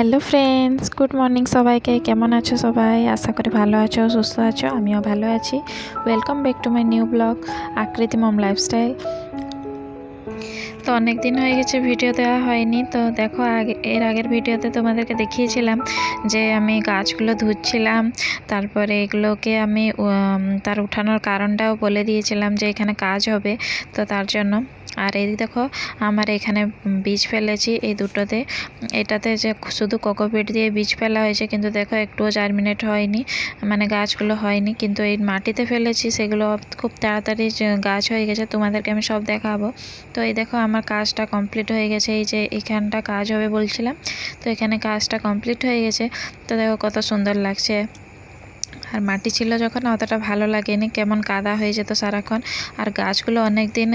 Hello friends, good morning সবাইকে। কেমন আছো সবাই? আশা করি ভালো আছো, সুস্থ আছো, আমিও ভালো আছি। Welcome back to my new blog Akriti mom lifestyle তো অনেক দিন হয়ে গেছে ভিডিও দেওয়া হয়নি। তো দেখো, আগে, এর আগের ভিডিওতে তোমাদেরকে দেখিয়েছিলাম যে আমি গাছগুলো ধুচ্ছিলাম। তারপরে এগুলোকে আমি তার উঠানোর কারণটাও বলে দিয়েছিলাম যে এখানে কাজ হবে। তো তার জন্য আর এই দেখো, আমার এখানে বীজ ফেলেছি এই দুটোতে। এটাতে যে শুধু কোকোপিট দিয়ে বীজ ফেলা হয়েছে, কিন্তু দেখো একটুও জার্মিনেট হয়নি মানে গাছগুলো হয়নি। কিন্তু এই মাটিতে ফেলেছি, সেগুলো খুব তাড়াতাড়ি গাছ হয়ে গেছে, তোমাদেরকে আমি সব দেখাবো। তো এই দেখো, আমার কাজটা কমপ্লিট হয়ে গেছে, এই যে এখানটা কাজ হবে বলছিলাম, তো এখানে কাজটা কমপ্লিট হয়ে গেছে। তো দেখো কত সুন্দর লাগছে। আর মাটি ছিল যখন অতটা ভালো লাগেনি, কেমন কাদা হয়ে যেত সারাক্ষণ। আর গাছগুলো অনেক দিন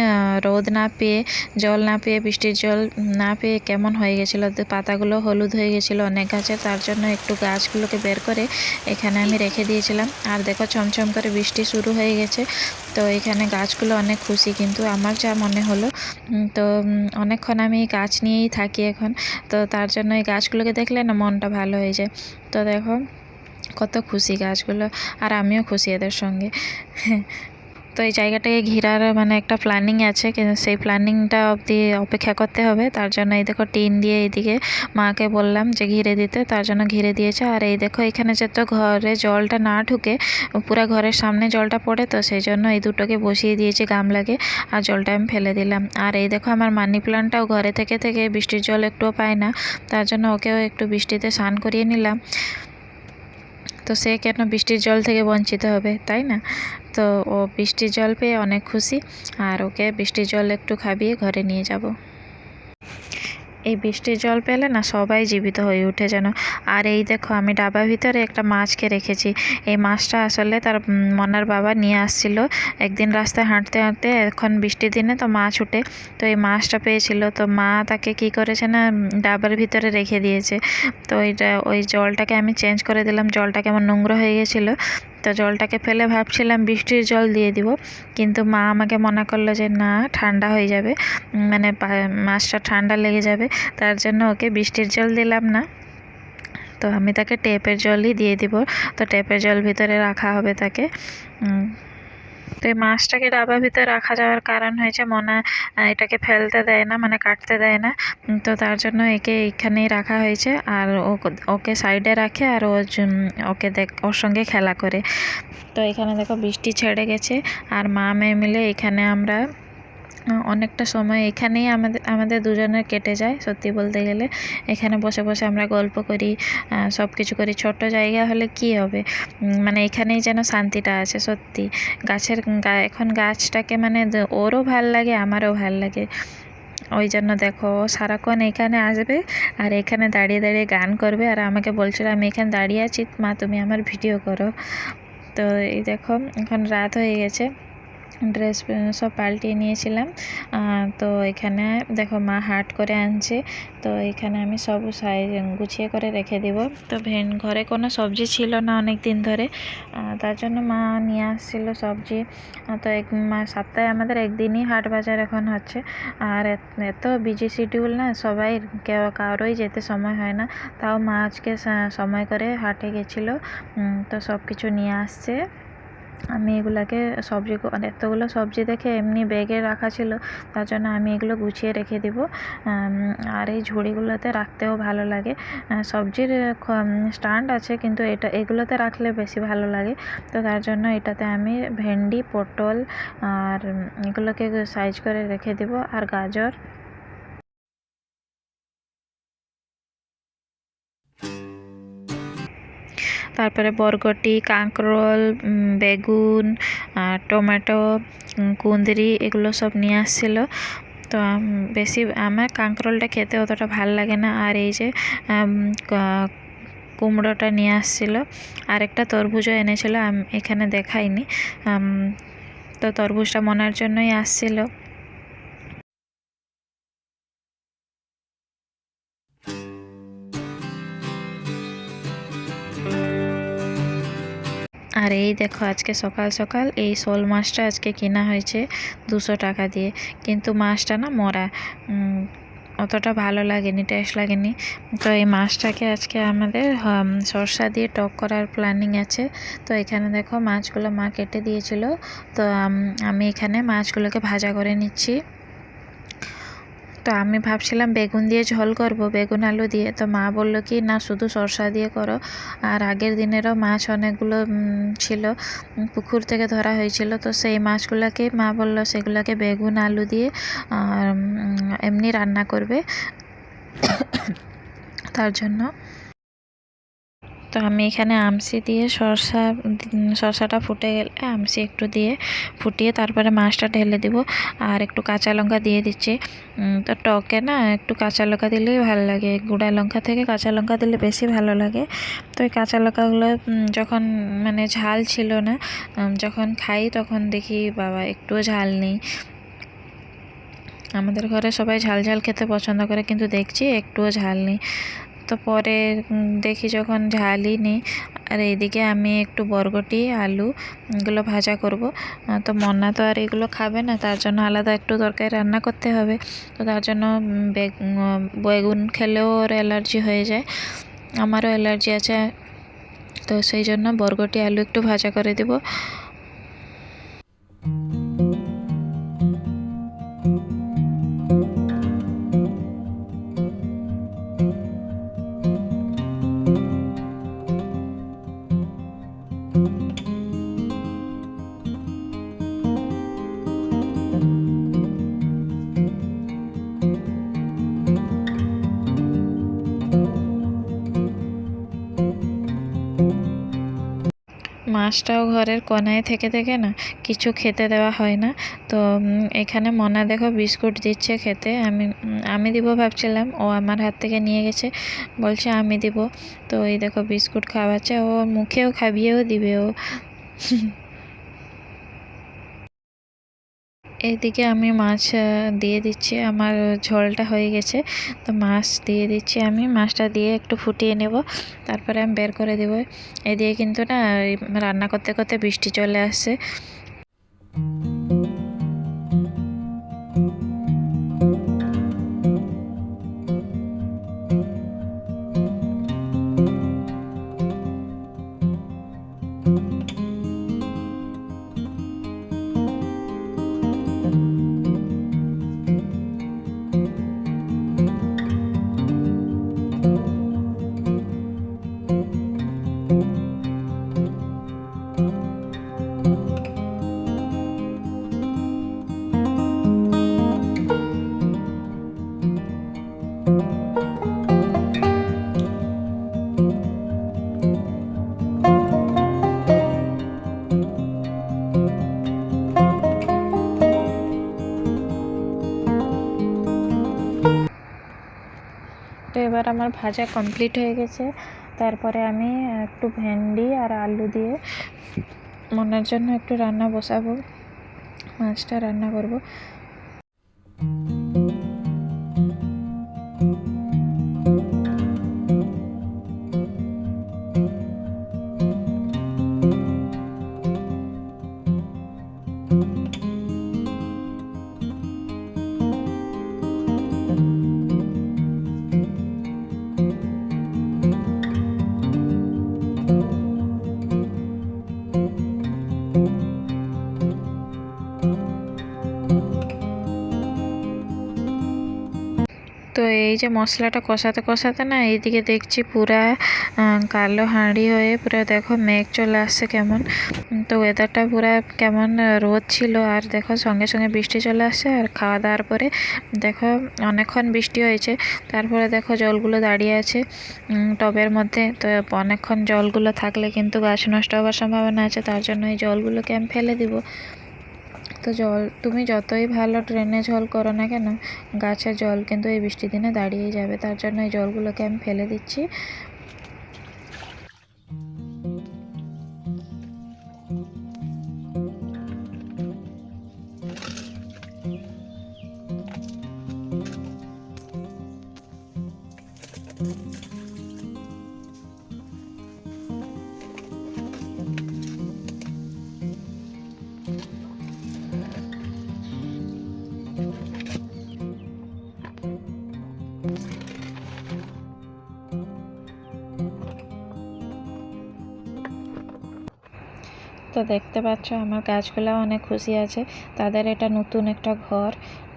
রোদ না পেয়ে, জল না পেয়ে, বৃষ্টির জল না পেয়ে কেমন হয়ে গেছিল। পাতাগুলো হলুদ হয়ে গেছিল অনেক গাছে, তার জন্য একটু গাছগুলোকে বের করে এখানে আমি রেখে দিয়েছিলাম। আর দেখো ছমছম করে বৃষ্টি শুরু হয়ে গেছে। তো এখানে গাছগুলো অনেক খুশি, কিন্তু আমার যা মনে হলো তো অনেকক্ষণ আমি গাছ নিয়েই থাকি এখন। তো তার জন্য এই গাছগুলোকে দেখলে না মনটা ভালো হয়ে যায়। তো দেখো কত খুশি গাছগুলো, আর আমিও খুশি এদের সঙ্গে। তো এই জায়গাটাকে ঘেরার মানে একটা প্ল্যানিং আছে সেই প্ল্যানিংটা অবধি অপেক্ষা করতে হবে। তার জন্য এই দেখো টিন দিয়ে এইদিকে মাকে বললাম যে ঘিরে দিতে, তার জন্য ঘিরে দিয়েছে। আর এই দেখো এখানে যত ঘরে জলটা না ঢুকে, পুরো ঘরের সামনে জলটা পড়ে, তো সেই জন্য এই দুটোকে বসিয়ে দিয়েছি গামলাকে, আর জলটা আমি ফেলে দিলাম। আর এই দেখো আমার মানি প্লান্টটাও ঘরে থেকে থেকে বৃষ্টির জল একটুও পায় না, তার জন্য ওকেও একটু বৃষ্টিতে স্নান করিয়ে নিলাম। তো সে কেন বৃষ্টির জল থেকে বঞ্চিত হবে, তাই না? তো ও বৃষ্টির জল পেয়ে অনেক খুশি। আর ওকে বৃষ্টির জল একটু খাবিয়ে ঘরে নিয়ে যাব। এই বৃষ্টির জল পেলে না সবাই জীবিত হয়ে ওঠে যেন। আর এই দেখো, আমি ডাবার ভিতরে একটা মাছকে রেখেছি। এই মাছটা আসলে তার মনার বাবা নিয়ে আসছিল। একদিন রাস্তায় হাঁটতে হাঁটতে এখন বৃষ্টির দিনে তো মাছ উঠে, তো এই মাছটা পেয়েছিল। তো মা তাকে কি করেছে না ডাবার ভিতরে রেখে দিয়েছে। তো ওইটা ওই জলটাকে আমি চেঞ্জ করে দিলাম। জলটা কেমন নোংরা হয়ে গেছিল। তো জলটাকে ফেলে ভাবছিলাম বৃষ্টির জল দিয়ে দিব। কিন্তু মা আমাকে মনে করল যে, না, ঠান্ডা হয়ে যাবে। মানে মাছটা ঠান্ডা লেগে যাবে। তার জন্য ওকে বৃষ্টির জল দিলাম না। তো আমি তাকে টেপের জলই দিয়ে দিব। তো টেপের জল ভিতরে রাখা হবে তাকে। তো এই মাছটাকে ডাবা ভিতরে রাখা যাওয়ার কারণ হয়েছে, মনে এটাকে ফেলতে দেয় না মানে কাটতে দেয় না। তো তার জন্য একে এইখানেই রাখা হয়েছে, আর ওকে সাইডে রাখে, আর ও ওকে দেখ, ওর সঙ্গে খেলা করে। তো এখানে দেখো বৃষ্টি ছেড়ে গেছে, আর মা মেয়ে মিলে এখানে আমরা অনেকটা সময় এখানেই আমাদের আমাদের দুজনের কেটে যায় সত্যি বলতে গেলে। এখানে বসে বসে আমরা গল্প করি সব কিছু করি। ছোট জায়গা হলে কি হবে? মানে এখানেই যেন শান্তিটা আছে সত্যি। গাছের এখন গাছটাকে মানে ওরও ভালো লাগে, আমারও ভালো লাগে। ওই জন্য দেখো সারাক্ষণ এখানে আসবে আর এখানে দাঁড়িয়ে দাঁড়িয়ে গান করবে আর আমাকে বলছিল, আমি এখানে দাঁড়িয়ে আছি, মা তুমি আমার ভিডিও করো। তো এই দেখো, এখন রাত হয়ে গেছে। ড্রেস সব পাল্টিয়ে নিয়েছিলাম। তো এখানে দেখো মা হাট করে আনছে। তো এখানে আমি সব সাইজ গুছিয়ে করে রেখে দিব। তো ভেন ঘরে কোনো সবজি ছিল না অনেক দিন ধরে তার জন্য মা নিয়ে আসছিল সবজি। তো এক মা, সপ্তাহে আমাদের একদিনই হাট বাজার এখন হচ্ছে। আর এত- বিজি শিডিউল না, সবাই কেউ কারোই যেতে সময় হয় না। তাও মা আজকে সময় করে হাটে গেছিল। তো সব কিছু নিয়ে আসছে। আমি এগুলাকে সবজি মানে এতগুলো সবজি দেখে এমনি ব্যাগে রাখা ছিল, তার জন্য আমি এগুলো গুছিয়ে রেখে দিব। আর এই ঝুড়িগুলোতে রাখতেও ভালো লাগে। সবজির স্ট্যান্ড আছে, কিন্তু এটা এগুলোতে রাখলে বেশি ভালো লাগে। তো তার জন্য এটাতে আমি ভেন্ডি, পটল, আর এগুলোকে সাইজ করে রেখে দিব। আর গাজর। তারপরে বরবটি, কাঁকরোল বেগুন টমেটো কুঁদরি এগুলো সব নিয়ে আসছিল। তো বেশি আমার কাঁকরোলটা খেতে অতটা ভালো লাগে না। আর এই যে কুমড়োটা নিয়ে আসছিল। আর একটা তরমুজও এনেছিল এখানে দেখাইনি। তো তরমুজটা মনার জন্যই আসছিল। আর এই দেখো আজকে সকাল সকাল এই শোল মাছটা আজকে কেনা হয়েছে দুশো টাকা দিয়ে। কিন্তু মাছটা না মরা। অতটা ভালো লাগেনি টেস্ট লাগেনি। তো এই মাছটাকে আজকে আমাদের সরষা দিয়ে টক করার প্ল্যানিং আছে। তো এখানে দেখো মাছগুলো মা কেটে দিয়েছিল। তো আমি এখানে মাছগুলোকে ভাজা করে নিচ্ছি। তো আমি ভাবছিলাম বেগুন দিয়ে ঝোল করব, বেগুন আলু দিয়ে। তো মা বলল কি, না, শুধু সরষা দিয়ে করো। আর আগের দিনেরও মাছ অনেকগুলো ছিল পুকুর থেকে ধরা হয়েছিল। তো সেই মাছগুলোকে মা বলল, সেগুলোকে বেগুন আলু দিয়ে এমনি রান্না করবে। তার জন্য তো আমি এখানে আমসি দিয়ে সরষা সরষাটা ফুটে গেলে আমসি একটু দিয়ে ফুটিয়ে তারপরে মাছটা ঢেলে দিব। আর একটু কাঁচা লঙ্কা দিয়ে দিচ্ছি। তো টকে না, একটু কাঁচা লঙ্কা দিলেই ভালো লাগে। গুঁড়া লঙ্কা থেকে কাঁচা লঙ্কা দিলে বেশি ভালো লাগে। তো এই কাঁচা লঙ্কাগুলো যখন মানে ঝাল ছিল না যখন খাই তখন দেখি, বাবা, একটুও ঝাল নেই। আমাদের ঘরে সবাই ঝাল ঝাল খেতে পছন্দ করে, কিন্তু দেখছি একটুও ঝাল নেই। তো পরে দেখি যখন ঝালই নেই, আর এইদিকে আমি একটু বরবটি, আলু, এগুলো ভাজা করব। তো মন্না তো আর এগুলো খাবে না, তার জন্য আলাদা একটু তরকারি রান্না করতে হবে। তো তার জন্য বেগুন খেলেও ওর অ্যালার্জি হয়ে যায়, আমারও অ্যালার্জি আছে। তো সেই জন্য বরবটি, আলু একটু ভাজা করে দেব। মাছটাও ঘরের কোনায় থেকে থেকে না কিছু খেতে দেওয়া হয় না। তো এখানে মনা দেখো বিস্কুট দিচ্ছে খেতে। আমি আমি দিব ভাবছিলাম, ও আমার হাত থেকে নিয়ে গেছে। বলছে, আমি দিব। তো এই দেখো বিস্কুট খাওয়াচ্ছে, ও মুখেও খাবিয়েও দিবে ও। এইদিকে আমি মাছ দিয়ে দিচ্ছি। আমার ঝোলটা হয়ে গেছে। তো মাছ দিয়ে দিচ্ছি আমি। মাছটা দিয়ে একটু ফুটিয়ে নেব। তারপরে আমি বের করে দেবো। এদিকে কিন্তু না রান্না করতে করতে বৃষ্টি চলে আসছে। তো এবার আমার ভাজা কমপ্লিট হয়ে গেছে। তারপরে আমি একটু ভেন্ডি আর আলু দিয়ে মনের জন্য একটু রান্না বসাবো, মাছটা রান্না করব। এই যে মশলাটা কষাতে কষাতে না এইদিকে দেখছি পুরা কালো হাঁড়ি হয়ে পুরো দেখো মেঘ চলে আসছে কেমন। তো ওয়েদারটা পুরা কেমন রোদ ছিল আর দেখো সঙ্গে সঙ্গে বৃষ্টি চলে আসছে আর খাওয়া দাওয়ার পরে দেখো অনেকক্ষণ বৃষ্টি হয়েছে, তারপরে দেখো জলগুলো দাঁড়িয়ে আছে টবের মধ্যে। তো অনেকক্ষণ জলগুলো থাকলে কিন্তু গাছ নষ্ট হওয়ার সম্ভাবনা আছে, তার জন্য এই জলগুলোকে আমি ফেলে দিব। তো জল, তুমি যতই ভালো ড্রেনে জল করো না কেন গাছের জল কিন্তু এই বৃষ্টির দিনে দাঁড়িয়েই যাবে। তার জন্য এই জলগুলোকে আমি ফেলে দিচ্ছি। তো দেখতে পাচ্ছ, আমার গাছগুলাও অনেক খুশি আছে। তাদের এটা নতুন একটা ঘর,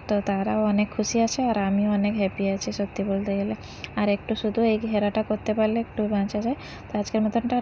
তো তারাও অনেক খুশি আছে আর আমিও অনেক হ্যাপি আছি সত্যি বলতে গেলে। আর একটু শুধু এই ঘেরাটা করতে পারলে একটু বাঁচা যায়। তো আজকের মতনটা